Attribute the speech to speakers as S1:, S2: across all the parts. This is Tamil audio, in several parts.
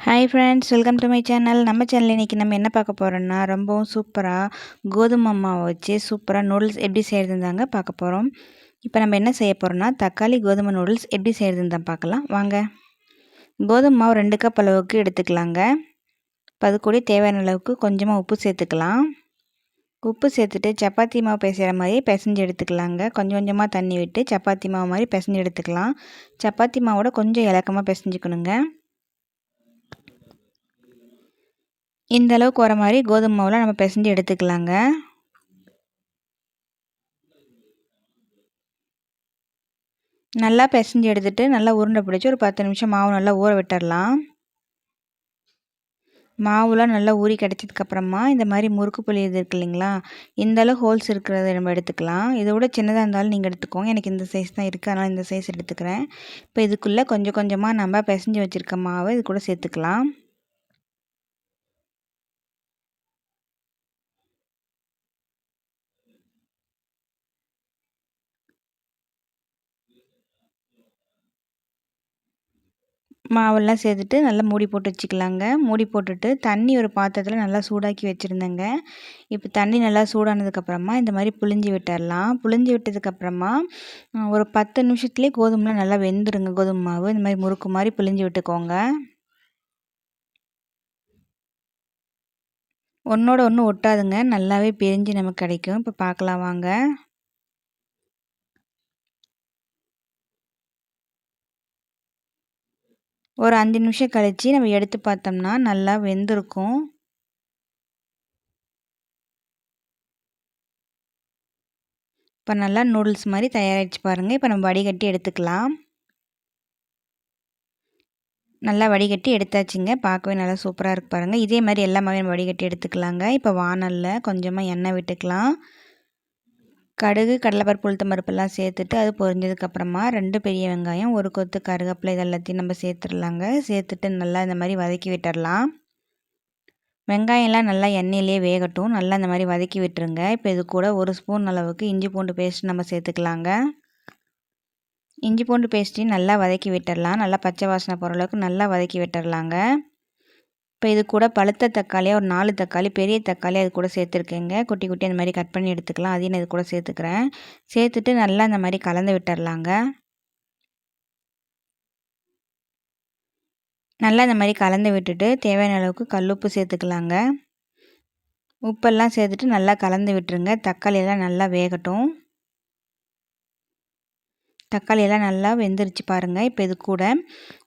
S1: Hi friends welcome to my channel நம்ம சேனல் இன்றைக்கி நம்ம என்ன பார்க்க போகிறோன்னா ரொம்பவும் சூப்பராக கோதுமை மாவை வச்சு சூப்பராக நூடுல்ஸ் எப்படி செய்கிறதுந்தாங்க பார்க்க போகிறோம் இப்போ நம்ம என்ன செய்ய போகிறோம்னா தக்காளி கோதுமை நூடுல்ஸ் எப்படி செய்கிறதுன்னு தான் பார்க்கலாம். வாங்க. கோதுமை மாவு ரெண்டு கப் அளவுக்கு எடுத்துக்கலாங்க. இப்போ அது கூட தேவையான அளவுக்கு கொஞ்சமாக உப்பு சேர்த்துக்கலாம். உப்பு சேர்த்துட்டு சப்பாத்தி மாவு பேசுகிற மாதிரி பிசைஞ்சு எடுத்துக்கலாங்க. கொஞ்சம் கொஞ்சமாக தண்ணி விட்டு சப்பாத்தி மாவு மாதிரி பிசைஞ்சு எடுத்துக்கலாம். சப்பாத்தி மாவோட கொஞ்சம் இலக்கமாக பிசைஞ்சுக்கணுங்க. இந்த அளவுக்கு வர மாதிரி கோதுமை மாவில் நம்ம பிசைஞ்சு எடுத்துக்கலாங்க. நல்லா பிசைஞ்சு எடுத்துகிட்டு நல்லா உருண்டை பிடிச்சி ஒரு பத்து நிமிஷம் மாவு நல்லா ஊற விட்டுடலாம் மாவுலாம் நல்லா ஊறி கிடச்சதுக்கப்புறமா இந்த மாதிரி முறுக்கு புளி இது இருக்கு இல்லைங்களா இந்தளவு ஹோல்ஸ் இருக்கிறத நம்ம எடுத்துக்கலாம். இதை விட சின்னதாக இருந்தாலும் நீங்கள் எடுத்துக்கோங்க. எனக்கு இந்த சைஸ் தான் இருக்குது அதனால் இந்த சைஸ் எடுத்துக்கிறேன். இப்போ இதுக்குள்ளே கொஞ்சம் கொஞ்சமாக நம்ம பிசைஞ்சு வச்சுருக்க மாவை இது கூட சேர்த்துக்கலாம். மாவெல்லாம் சேர்த்துட்டு நல்லா மூடி போட்டு வச்சுக்கலாங்க. மூடி போட்டுட்டு தண்ணி ஒரு பாத்திரத்தில் நல்லா சூடாக்கி வச்சுருந்தேங்க. இப்போ தண்ணி நல்லா சூடானதுக்கப்புறமா இந்த மாதிரி புளிஞ்சி விட்டுடலாம் புளிஞ்சி விட்டதுக்கப்புறமா ஒரு பத்து நிமிஷத்துலேயே கோதுமைலாம் நல்லா வெந்துடுங்க கோதுமை மாவு. இந்த மாதிரி முறுக்கு மாதிரி புளிஞ்சி விட்டுக்கோங்க. ஒன்றோட ஒன்று ஒட்டாதுங்க. நல்லாவே பிரிஞ்சு நமக்கு கிடைக்கும். இப்போ பார்க்கலாம் வாங்க. ஒரு அஞ்சு நிமிஷம் கழித்து நம்ம எடுத்து பார்த்தோம்னா நல்லா வெந்திருக்கும். இப்போ நல்லா நூடுல்ஸ் மாதிரி தயாராகிடுச்சு பாருங்கள் இப்போ நம்ம வடிகட்டி எடுத்துக்கலாம். நல்லா வடிகட்டி எடுத்தாச்சுங்க. பார்க்கவே நல்லா சூப்பராக இருக்கு பாருங்கள் இதே மாதிரி எல்லா நம்ம வடிகட்டி எடுத்துக்கலாங்க. இப்போ வானலில் கொஞ்சமாக எண்ணெய் விட்டுக்கலாம். கடுகு கடலைப்பருப்பு உளுத்தம் பருப்பெல்லாம் சேர்த்துட்டு அது பொரிஞ்சதுக்கப்புறமா ரெண்டு பெரிய வெங்காயம் ஒரு கொத்து கருவேப்பிலை இதெல்லாத்தையும் நம்ம சேர்த்துடலாங்க. சேர்த்துட்டு நல்லா இந்த மாதிரி வதக்கி விட்டுடலாம். வெங்காயம்லாம் நல்லா எண்ணெயிலே வேகட்டும். நல்லா இந்த மாதிரி வதக்கி விட்டுருங்க. இப்போ இது கூட ஒரு ஸ்பூன் அளவுக்கு இஞ்சி பூண்டு பேஸ்ட் நம்ம சேர்த்துக்கலாங்க. இஞ்சி பூண்டு பேஸ்ட்டையும் நல்லா வதக்கி விட்டுடலாம். நல்லா பச்சை வாசனை போகிற அளவுக்கு நல்லா வதக்கி விட்டுடலாங்க. இப்போ இது கூட பழுத்த தக்காளியாக ஒரு நாலு தக்காளி பெரிய தக்காளி அது கூட சேர்த்துருக்கேங்க. குட்டி குட்டி அந்த மாதிரி கட் பண்ணி எடுத்துக்கலாம். அதையும் நான் இது கூட சேர்த்துக்கிறேன். சேர்த்துட்டு நல்லா அந்த மாதிரி கலந்து விட்டுடலாங்க நல்லா இந்த மாதிரி கலந்து விட்டுட்டு தேவையான அளவுக்கு கல்லுப்பு சேர்த்துக்கலாங்க. உப்பெல்லாம் சேர்த்துட்டு நல்லா கலந்து விட்டுருங்க. தக்காளியெல்லாம் நல்லா வேகட்டும். தக்காளி எல்லாம் நல்லா வெந்துருச்சு பாருங்கள் இப்போ இது கூட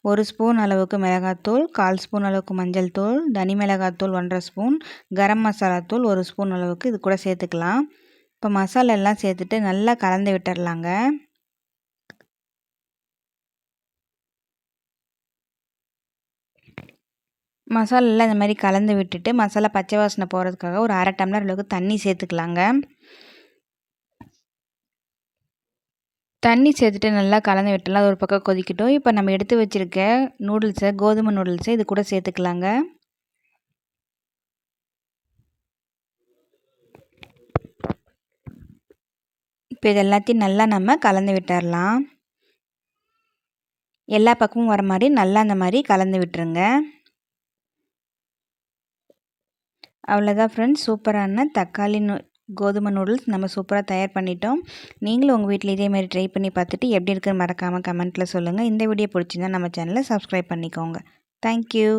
S1: ஒரு ஸ்பூன் அளவுக்கு மிளகாத்தூள் கால் ஸ்பூன் அளவுக்கு மஞ்சள் தூள் தனி மிளகாத்தூள் ஒன்றரை ஸ்பூன் கரம் மசாலா தூள் ஒரு ஸ்பூன் அளவுக்கு இது கூட சேர்த்துக்கலாம். இப்போ மசாலா எல்லாம் சேர்த்துட்டு நல்லா கலந்து விட்டுடலாங்க மசாலெல்லாம் இந்த மாதிரி கலந்து விட்டுட்டு மசாலா பச்சை வாசனை போகிறதுக்காக ஒரு அரை டம்ளர் அளவுக்கு தண்ணி சேர்த்துக்கலாங்க. தண்ணி சேர்த்துட்டு நல்லா கலந்து விட்டுலாம் அது ஒரு பக்கம் கொதிக்கட்டும். இப்போ நம்ம எடுத்து வச்சுருக்க நூடுல்ஸை கோதுமை நூடுல்ஸை இது கூட சேர்த்துக்கலாங்க. இப்போ இது எல்லாத்தையும் நல்லா நம்ம கலந்து விட்டுடலாம் எல்லா பக்கமும் வர மாதிரி நல்லா அந்த மாதிரி கலந்து விட்டுருங்க. அவ்வளோதான் ஃப்ரெண்ட்ஸ் சூப்பரான தக்காளி நூ கோதுமை நூடுல்ஸ் நம்ம சூப்பராக தயார் பண்ணிட்டோம். நீங்களும் உங்கள் வீட்டில் இதேமாதிரி ட்ரை பண்ணி பார்த்துட்டு எப்படி இருக்குன்னு மறக்காமல் கமெண்ட்டில் சொல்லுங்கள் இந்த வீடியோ பிடிச்சிருந்தா நம்ம சேனலை சப்ஸ்கிரைப் பண்ணிக்கோங்க. தேங்க்யூ